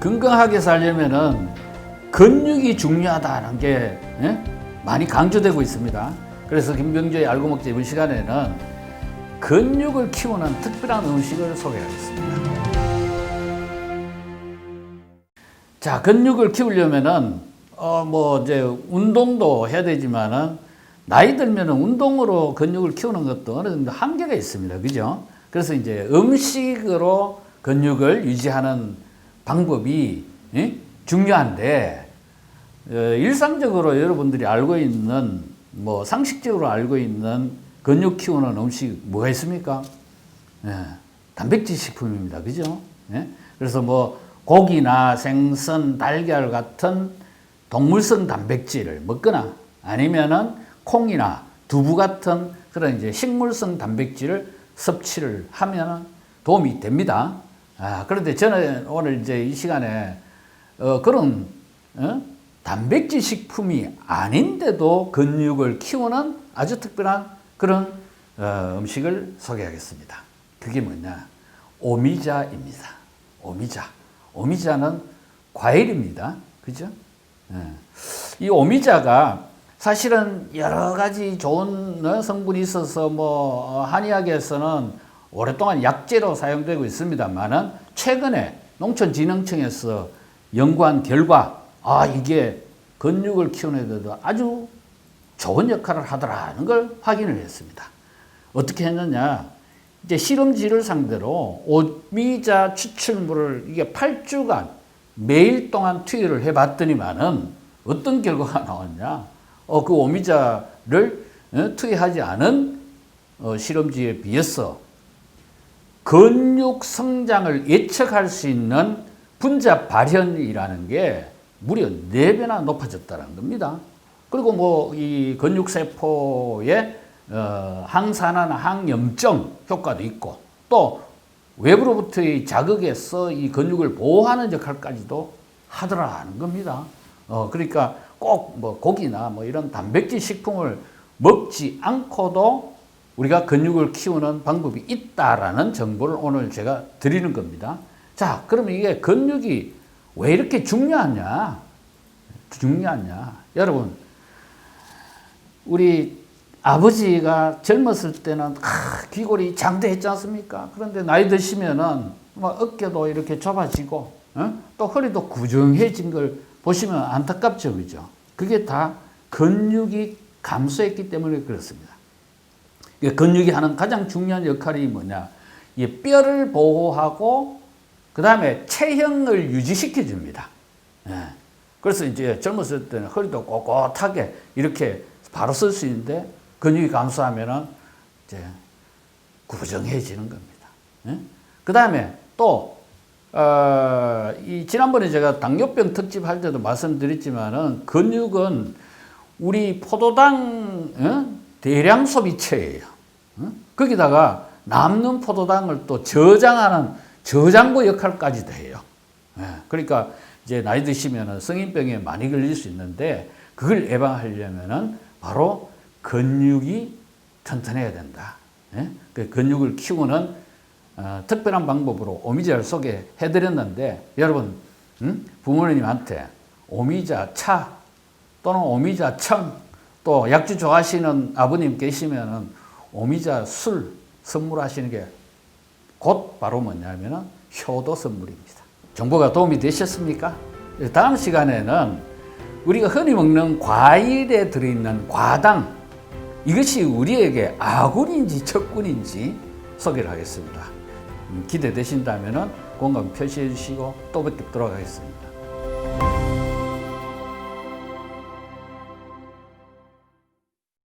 건강하게 살려면은 근육이 중요하다는 게 예? 많이 강조되고 있습니다. 그래서 김병조의 알고 먹자 이번 시간에는 근육을 키우는 특별한 음식을 소개하겠습니다. 자, 근육을 키우려면은 어 뭐 이제 운동도 해야 되지만은 나이 들면은 운동으로 근육을 키우는 것도 어느 정도 한계가 있습니다. 그죠? 그래서 이제 음식으로 근육을 유지하는 방법이 예? 중요한데 어, 일상적으로 여러분들이 알고 있는 뭐 상식적으로 알고 있는 근육 키우는 음식 뭐가 있습니까? 예, 단백질 식품입니다. 그죠? 예? 그래서 뭐 고기나 생선, 달걀 같은 동물성 단백질을 먹거나 아니면은 콩이나 두부 같은 그런 이제 식물성 단백질을 섭취를 하면은 도움이 됩니다. 아, 그런데 저는 오늘 이제 이 시간에 어, 그런 어? 단백질 식품이 아닌데도 근육을 키우는 아주 특별한 그런 어, 음식을 소개하겠습니다. 그게 뭐냐? 오미자입니다. 오미자. 오미자는 과일입니다. 그죠? 예. 이 오미자가 사실은 여러 가지 좋은 어, 성분이 있어서 뭐 어, 한의학에서는 오랫동안 약재로 사용되고 있습니다만은 최근에 농촌진흥청에서 연구한 결과 아 이게 근육을 키우는 데도 아주 좋은 역할을 하더라는 걸 확인을 했습니다. 어떻게 했느냐? 이제 실험지를 상대로 오미자 추출물을 이게 8주간 매일 동안 투여를 해봤더니만은 어떤 결과가 나왔냐? 어, 그 오미자를 어, 투여하지 않은 어, 실험지에 비해서 근육 성장을 예측할 수 있는 분자 발현이라는 게 무려 4배나 높아졌다는 겁니다. 그리고 뭐 이 근육세포의 어, 항산화나 항염증 효과도 있고 또 외부로부터의 자극에서 이 근육을 보호하는 역할까지도 하더라는 겁니다. 어, 그러니까 꼭 뭐 고기나 뭐 이런 단백질 식품을 먹지 않고도 우리가 근육을 키우는 방법이 있다라는 정보를 오늘 제가 드리는 겁니다. 자, 그러면 이게 근육이 왜 이렇게 중요하냐? 중요하냐? 여러분, 우리 아버지가 젊었을 때는 아, 귀골이 장대했지 않습니까? 그런데 나이 드시면은 뭐 어깨도 이렇게 좁아지고 어? 또 허리도 구정해진 걸 보시면 안타깝죠, 그죠? 그게 다 근육이 감소했기 때문에 그렇습니다. 이 근육이 하는 가장 중요한 역할이 뭐냐? 이 뼈를 보호하고 그 다음에 체형을 유지시켜 줍니다. 예. 그래서 이제 젊었을 때는 허리도 꼿꼿하게 이렇게 바로 쓸 수 있는데 근육이 감소하면은 이제 구부정해지는 겁니다. 예? 그 다음에 또, 어, 이 지난번에 제가 당뇨병 특집 할 때도 말씀드렸지만은 근육은 우리 포도당 어? 대량 소비체예요. 어? 거기다가 남는 포도당을 또 저장하는 저장고 역할까지도 해요. 예, 그러니까 이제 나이 드시면은 성인병에 많이 걸릴 수 있는데 그걸 예방하려면은 바로 근육이 튼튼해야 된다. 예? 그 근육을 키우는 어, 특별한 방법으로 오미자를 소개해드렸는데 여러분 음? 부모님한테 오미자 차 또는 오미자 청 또 약주 좋아하시는 아버님 계시면은 오미자 술 선물하시는 게 곧 바로 뭐냐면은 효도 선물입니다. 정보가 도움이 되셨습니까? 다음 시간에는 우리가 흔히 먹는 과일에 들어있는 과당 이것이 우리에게 아군인지 적군인지 소개를 하겠습니다. 음, 기대되신다면 공감 표시해 주시고 또 뵙도록 하겠습니다.